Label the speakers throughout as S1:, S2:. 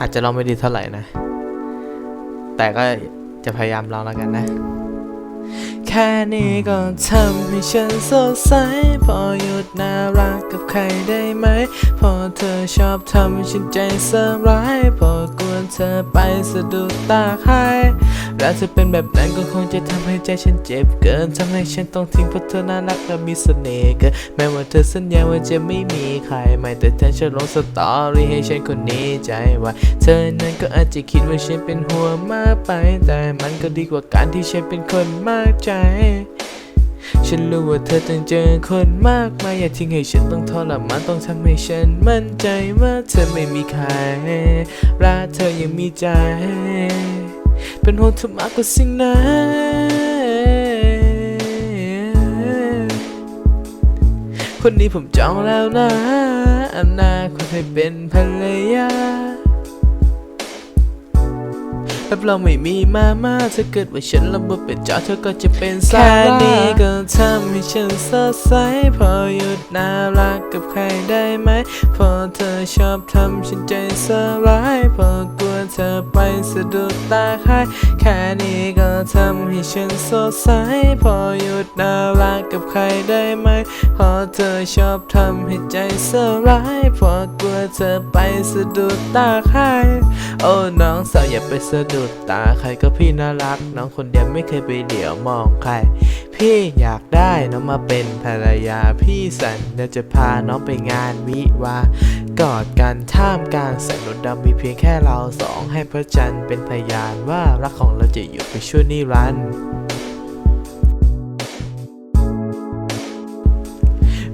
S1: อาจจะเราไม่ดีเท่าไหร่นะ แต่ก็จะพยายามลองแล้วกันนะ แค่นี้ก็ทำให้ฉันสดใส พอหยุดน่ารักกับใครได้ไหม พอเธอชอบทำฉันใจสลาย พอกลัเธอไปสะดุดตาใคร แล้วเธอเป็นแบบนั้นก็คงจะทำให้ใจฉันเจ็บเกินทำให้ฉันต้องทิ้งเพราะเธอน่ารักและมีเสน่ห์เกินแม้ว่าเธอสัญญาว่าจะไม่มีใครใหม่แต่เธอจะลงสตอรี่ให้ฉันคนนี้ใจว่า เธอนั้นก็อาจจะคิดว่าฉันเป็นหัวมากไป แต่มันก็ดีกว่าการที่ฉันเป็นคนมากใจฉันรู้ว่าเธอต้องเจอคนมากมายอย่าทิ้งให้ฉันต้องทรมานต้องทำให้ฉันมั่นใจว่าเธอไม่มีใครรักเธอยังมีใจ เป็นห่วงเธอมากกว่าสิ่งไหนคนนี้ผมจองแล้วนะอนาคตให้เป็นภรรยา รับรองไม่มีมาม่าถ้าเกิดว่าฉันลำบากเป็นจอเธอก็จะเป็นสาแค่นี้ก็ทำให้ฉันสดใสพอหยุดน่ารักกับใครได้ไหม พอเธอชอบทำฉันใจสลาย พอกลัวเธอไปสะดุดตาใครแค่ ทำให้ฉันสดใส พอหยุดน่ารักกับใครได้ไหม พอเธอชอบทำให้ใจสลาย พอกลัวเธอไปสะดุดตาใคร โอ้น้องสาวอย่าไปสะดุดตาใครก็พี่น่ารัก น้องคนเดียวไม่เคยไปเหลียวมองใคร พี่อยากได้น้องมาเป็นภรรยาพี่สัญญาจะพาน้องไปงานวิวากอดกันท่ามกลางแสงดวงดำมีเพียงแค่เราสองให้พระจันทร์เป็นพยานว่ารักของเราจะอยู่ไปชั่วนิรันดร์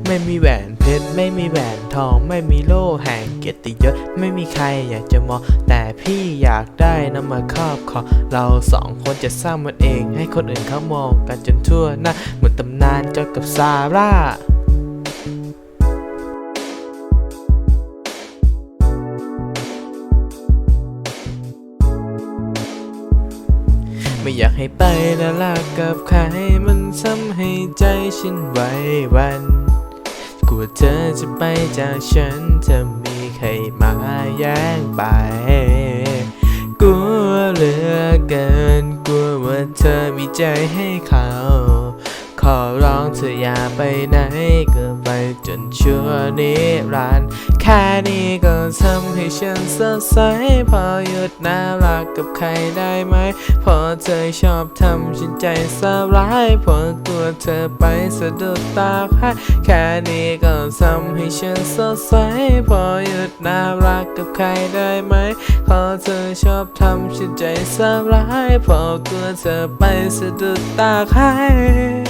S1: ไม่มีแหวน เพชรไม่มีแหวนทองไม่มีโล่แห่งเกียรติยศไม่มีใครอยากจะมองแต่พี่อยากได้นำมาครอบครองเราสองคนจะสร้างมันเอง ให้คนอื่นเขามองกันจนทั่วหน้าเหมือนตำนานเจ้ากับซาร่าไม่อยากให้ไปน่ากกับใครมันทำให้ใจฉันไหวห วกลัวเธอจะไปจากฉันเธอมีใครมาแย่งไป กลัวเหลือเกิน กลัวว่าเธอมีใจให้เขา ขอร้องเธออย่าไปไหนก็ไปจนชั่วนิรันดร์ แค่นี้ก็ทำให้ฉันสดใส พอหยุดน่ารักกับใครได้ไหม พอเธอชอบทำฉันใจสลายพอกลัวเธอไปสะดุดตาใครแค่นี้ก็ทำให้ฉันสดใส พอหยุดน่ารักกับใครได้ไหม พอเธอชอบทำฉันใจสลายพอกลัวเธอไปสะดุดตาใคร